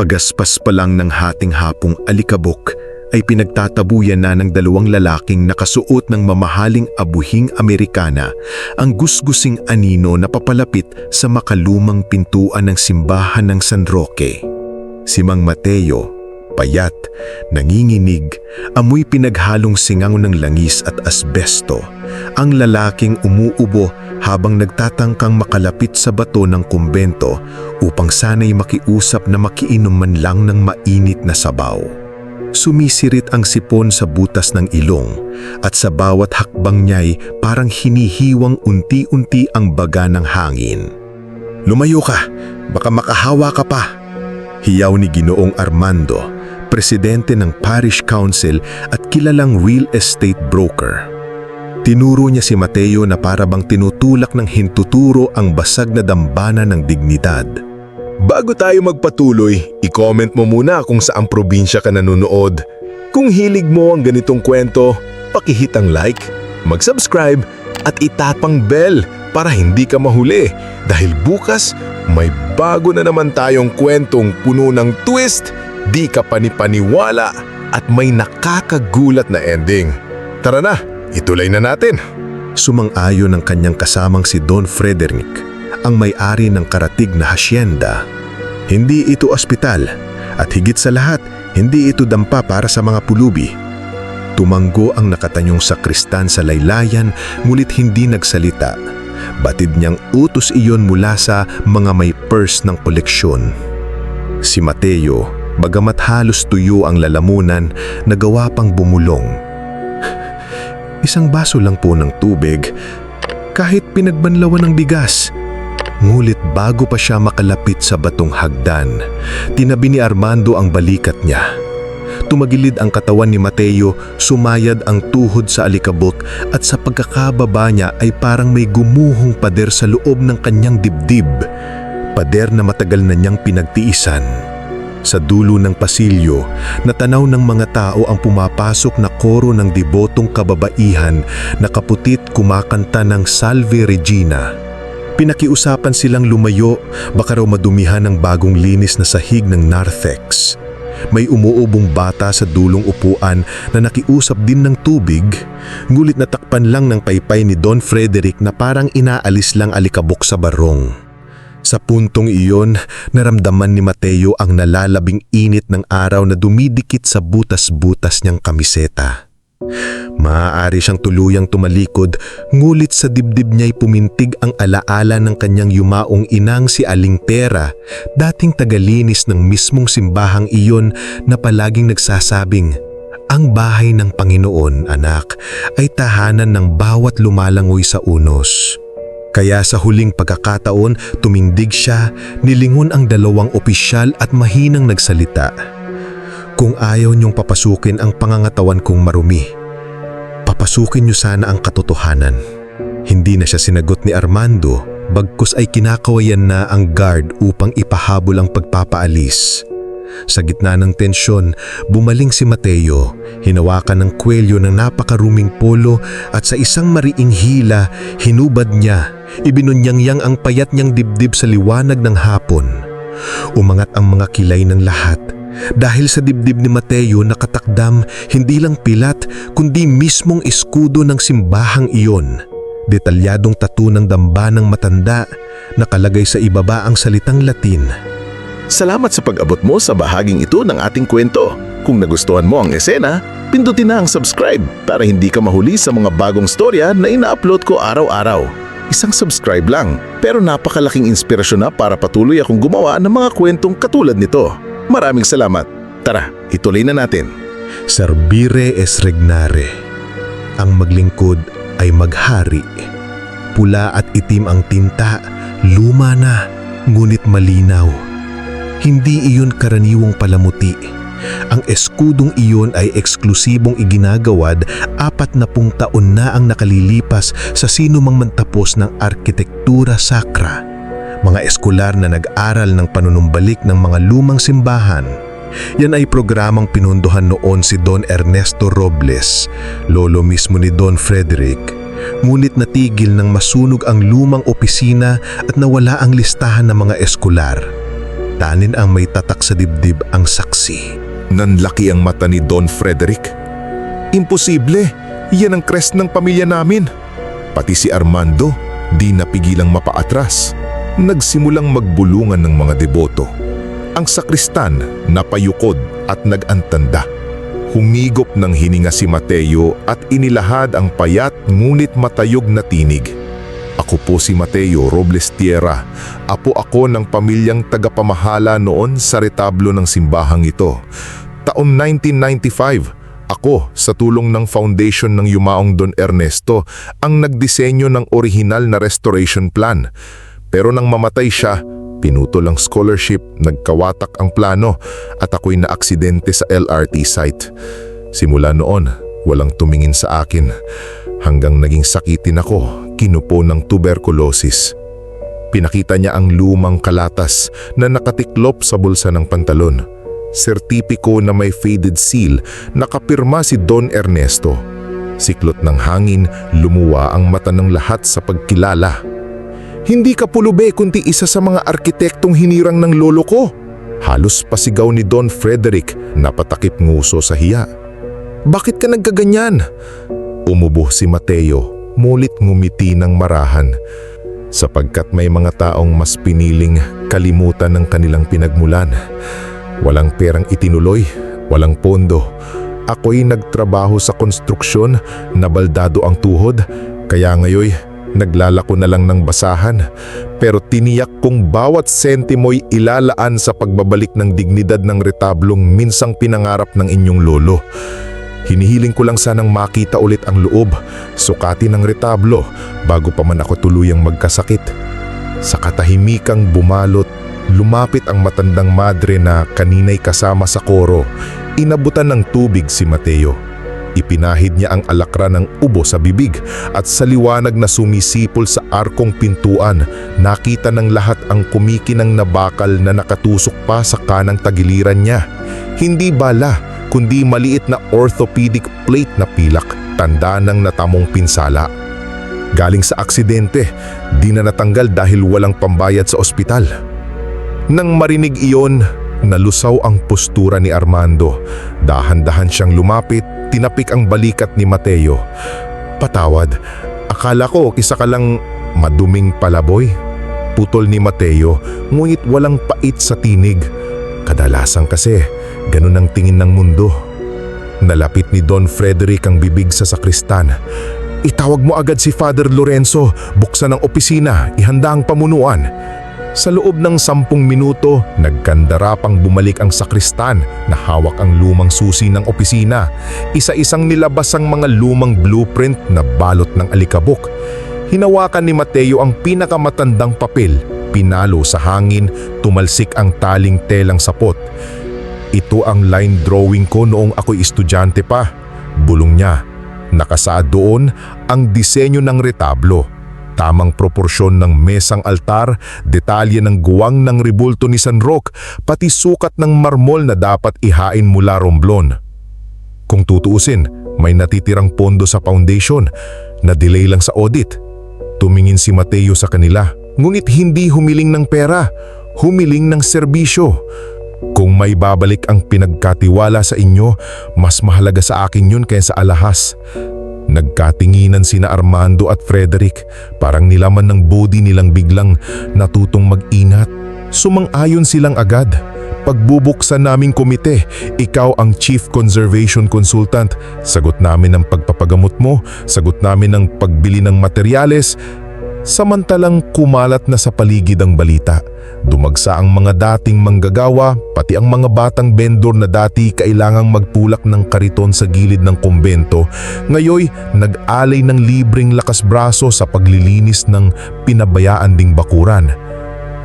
Pagaspas pa lang ng hating hapong alikabok ay pinagtatabuyan na ng dalawang lalaking nakasuot ng mamahaling abuhing Amerikana ang gusgusing anino na papalapit sa makalumang pintuan ng simbahan ng San Roque. Si Mang Mateo, payat, nanginginig, amoy pinaghalong singaw ng langis at asbesto. Ang lalaking umuubo habang nagtatangkang makalapit sa bato ng kumbento upang sana'y makiusap na makiinom man lang ng mainit na sabaw. Sumisirit ang sipon sa butas ng ilong at sa bawat hakbang niya'y parang hinihiwang unti-unti ang baga ng hangin. Lumayo ka, baka makahawa ka pa. Hiyaw ni Ginoong Armando, presidente ng Parish Council at kilalang real estate broker. Tinuro niya si Mateo na para bang tinutulak ng hintuturo ang basag na dambana ng dignidad. Bago tayo magpatuloy, i-comment mo muna kung saang probinsya ka nanonood. Kung hilig mo ang ganitong kwento, pakihit ang like, mag-subscribe at itapang bell para hindi ka mahuli dahil bukas may bago na naman tayong kwentong puno ng twist, di ka panipaniwala at may nakakagulat na ending. Tara na, ituloy na natin. Sumang-ayon ng kanyang kasamang si Don Frederick, ang may-ari ng karatig na hasyenda. Hindi ito ospital at higit sa lahat, hindi ito dampa para sa mga pulubi. Tumanggo ang nakatanyong sakristan sa laylayan ngulit hindi nagsalita. Batid niyang utos iyon mula sa mga may purse ng koleksyon. Si Mateo, bagamat halos tuyo ang lalamunan, nagawa pang bumulong. Isang baso lang po ng tubig, kahit pinagbanlawan ng bigas. Ngulit bago pa siya makalapit sa batong hagdan, tinabi ni Armando ang balikat niya. Tumagilid ang katawan ni Mateo, sumayad ang tuhod sa alikabok at sa pagkakababa niya ay parang may gumuhong pader sa loob ng kanyang dibdib. Pader na matagal na niyang pinagtiisan. Sa dulo ng pasilyo, natanaw ng mga tao ang pumapasok na koro ng debotong kababaihan na kaputit kumakanta ng Salve Regina. Pinakiusapan silang lumayo, baka raw madumihan ng bagong linis na sahig ng narthex. May umuubong bata sa dulong upuan na nakiusap din ng tubig, ngulit natakpan lang ng paypay ni Don Frederick na parang inaalis lang alikabok sa barong. Sa puntong iyon, naramdaman ni Mateo ang nalalabing init ng araw na dumidikit sa butas-butas niyang kamiseta. Maaari siyang tuluyang tumalikod, ngulit sa dibdib niya'y pumintig ang alaala ng kanyang yumaong inang si Aling Tera, dating tagalinis ng mismong simbahang iyon na palaging nagsasabing, Ang bahay ng Panginoon, anak, ay tahanan ng bawat lumalangoy sa unos. Kaya sa huling pagkakataon, tumindig siya, nilingon ang dalawang opisyal at mahinang nagsalita. Kung ayaw niyong papasukin ang pangangatawan kong marumi, papasukin niyo sana ang katotohanan. Hindi na siya sinagot ni Armando, bagkus ay kinakawayan na ang guard upang ipahabol ang pagpapaalis. Sa gitna ng tensyon, bumaling si Mateo, hinawakan ng kwelyo ng napakaruming polo at sa isang mariing hila, hinubad niya, ibinunyangyang ang payat niyang dibdib sa liwanag ng hapon. Umangat ang mga kilay ng lahat. Dahil sa dibdib ni Mateo nakatakdam hindi lang pilat kundi mismong eskudo ng simbahang iyon. Detalyadong tattoo ng damba ng matanda, nakalagay sa ibaba ang salitang Latin. Salamat sa pag-abot mo sa bahaging ito ng ating kwento. Kung nagustuhan mo ang esena, pindutin na ang subscribe para hindi ka mahuli sa mga bagong storya na ina-upload ko araw-araw. Isang subscribe lang, pero napakalaking inspirasyon na para patuloy akong gumawa ng mga kwentong katulad nito. Maraming salamat. Tara, ituloy na natin. Servire es regnare. Ang maglingkod ay maghari. Pula at itim ang tinta, luma na, ngunit malinaw. Hindi iyon karaniwang palamuti. Ang eskudong iyon ay eksklusibong iginagawad apat na pung taon na ang nakalilipas sa sino mang mantapos ng arkitektura sakra. Mga eskular na nag-aral ng panunumbalik ng mga lumang simbahan. Yan ay programang pinunduhan noon si Don Ernesto Robles, lolo mismo ni Don Frederick. Ngunit natigil nang masunog ang lumang opisina at nawala ang listahan ng mga eskular. alitanin ang may tatak sa dibdib ang saksi. Nanlaki ang mata ni Don Frederick. Imposible! Yan ang crest ng pamilya namin. Pati si Armando, di napigilang mapaatras. Nagsimulang magbulungan ng mga deboto. Ang sakristan napayukod at nagantanda. Humigop ng hininga si Mateo at inilahad ang payat ngunit matayog na tinig. Ako po si Mateo Robles Tierra. Apo ako ng pamilyang tagapamahala noon sa retablo ng simbahang ito. Taon 1995, ako sa tulong ng foundation ng Yumaong Don Ernesto ang nagdisenyo ng orihinal na restoration plan. Pero nang mamatay siya, pinutol ang scholarship, nagkawatak ang plano at ako'y naaksidente sa LRT site. Simula noon, walang tumingin sa akin. Hanggang naging sakitin ako, kinupo ng tuberculosis. Pinakita niya ang lumang kalatas na nakatiklop sa bulsa ng pantalon. Sertipiko na may faded seal, nakapirma si Don Ernesto. Siklot ng hangin, lumuwa ang mata ng lahat sa pagkilala. Hindi ka pulube kundi isa sa mga arkitektong hinirang ng lolo ko. Halos pasigaw ni Don Frederick na patakip nguso sa hiya. Bakit ka nagkaganyan? Umubo si Mateo, mulit ngumiti ng marahan. Sapagkat may mga taong mas piniling kalimutan ng kanilang pinagmulan. Walang perang itinuloy, walang pondo. Ako'y nagtrabaho sa konstruksyon, nabaldado ang tuhod, kaya ngayoy naglalako na lang ng basahan. Pero tiniyak kong bawat sentimo'y ilalaan sa pagbabalik ng dignidad ng retablong minsang pinangarap ng inyong lolo. Hinihiling ko lang sanang makita ulit ang loob, sukati ng retablo bago pa man ako tuluyang magkasakit. Sa katahimikang bumalot, lumapit ang matandang madre na kaninay kasama sa koro. Inabutan ng tubig si Mateo. Ipinahid niya ang alakra ng ubo sa bibig at sa liwanag na sumisipol sa arkong pintuan, nakita ng lahat ang kumikinang na bakal na nakatusok pa sa kanang tagiliran niya. Hindi bala, kundi maliit na orthopedic plate na pilak, tanda ng natamong pinsala. Galing sa aksidente, di na natanggal dahil walang pambayad sa ospital. Nang marinig iyon, nalusaw ang postura ni Armando. Dahan-dahan siyang lumapit, tinapik ang balikat ni Mateo. Patawad, akala ko isa ka lang maduming palaboy. Putol ni Mateo, ngunit walang pait sa tinig. Kadalasan kasi, ganun ang tingin ng mundo. Nalapit ni Don Frederick ang bibig sa sakristan. Itawag mo agad si Father Lorenzo, buksan ang opisina, ihanda ang pamunuan. Sa loob ng sampung minuto, nagkandarapang bumalik ang sakristan na hawak ang lumang susi ng opisina. Isa-isang nilabas ang mga lumang blueprint na balot ng alikabok. Hinawakan ni Mateo ang pinakamatandang papel. Pinalo sa hangin, tumalsik ang taling telang sapot. Ito ang line drawing ko noong ako'y estudyante pa. Bulong niya. Nakasaad doon ang disenyo ng retablo. Tamang proporsyon ng mesang altar, detalye ng guwang ng ribulto ni San Roque, pati sukat ng marmol na dapat ihain mula Romblon. Kung tutuusin, may natitirang pondo sa foundation na delay lang sa audit. Tumingin si Mateo sa kanila, ngunit hindi humiling ng pera, humiling ng serbisyo. Kung may babalik ang pinagkatiwala sa inyo, mas mahalaga sa akin yun kaysa alahas. Nagkatinginan sina Armando at Frederick, parang nilaman ng body nilang biglang natutong mag-inat. Sumang-ayon silang agad. Pagbubuksan naming komite, ikaw ang Chief Conservation Consultant. Sagot namin ang pagpapagamot mo, sagot namin ang pagbili ng materyales. Samantalang kumalat na sa paligid ang balita. Dumagsa ang mga dating manggagawa, pati ang mga batang vendor na dati kailangang magtulak ng kariton sa gilid ng kumbento. Ngayoy, nag-alay ng libreng lakas braso sa paglilinis ng pinabayaan ding bakuran.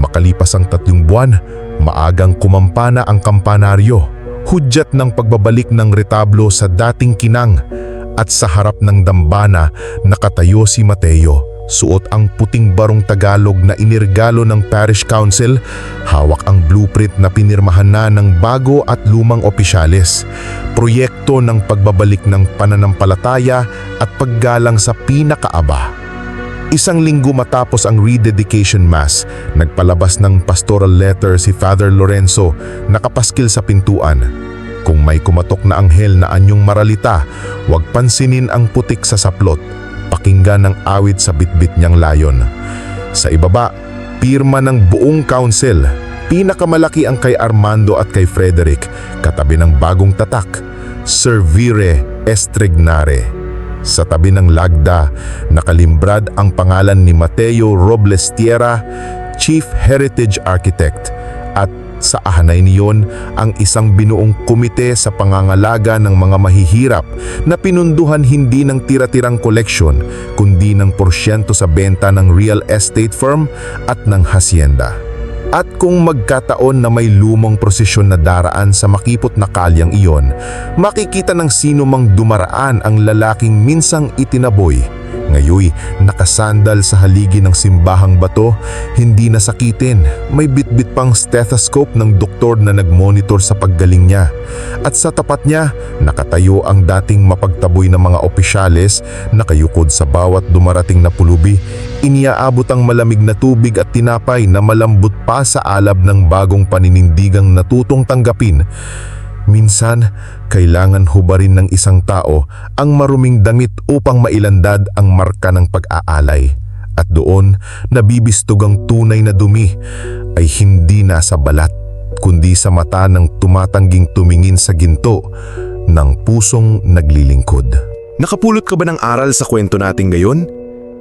Makalipas ang tatlong buwan, maagang kumampana ang kampanaryo. Hudyat ng pagbabalik ng retablo sa dating kinang at sa harap ng dambana nakatayo si Mateo. Suot ang puting barong Tagalog na inirgalo ng Parish Council, hawak ang blueprint na pinirmahan na ng bago at lumang opisyales. Proyekto ng pagbabalik ng pananampalataya at paggalang sa pinakaaba. Isang linggo matapos ang rededication mass, nagpalabas ng pastoral letter si Father Lorenzo nakapaskil sa pintuan. Kung may kumatok na anghel na anyong maralita, huwag pansinin ang putik sa saplot. Pakinggan ang awit sa bitbit niyang layon. Sa ibaba, pirma ng buong council. Pinakamalaki ang kay Armando at kay Frederick, katabi ng bagong tatak, Servire Estregnare. Sa tabi ng lagda, nakalimbrad ang pangalan ni Mateo Robles Tierra, Chief Heritage Architect, at sa ahanay niyon ang isang binuong komite sa pangangalaga ng mga mahihirap na pinunduhan hindi ng tira-tirang koleksyon kundi ng porsyento sa benta ng real estate firm at ng hacienda. At kung magkataon na may lumang prosesyon na daraan sa makipot na kalyang iyon, makikita ng sino mang dumaraan ang lalaking minsang itinaboy. Ngayoy, nakasandal sa haligi ng simbahang bato, hindi nasakitin, may bitbit pang stethoscope ng doktor na nagmonitor sa paggaling niya. At sa tapat niya, nakatayo ang dating mapagtaboy ng mga opisyales, nakayukod sa bawat dumarating na pulubi, iniaabot ang malamig na tubig at tinapay na malambot pa sa alab ng bagong paninindigang natutong tanggapin. Minsan, kailangan hubarin ng isang tao ang maruming damit upang mailandad ang marka ng pag-aalay. At doon, nabibistog ang tunay na dumi ay hindi nasa balat, kundi sa mata ng tumatangging tumingin sa ginto ng pusong naglilingkod. Nakapulot ka ba ng aral sa kwento natin ngayon?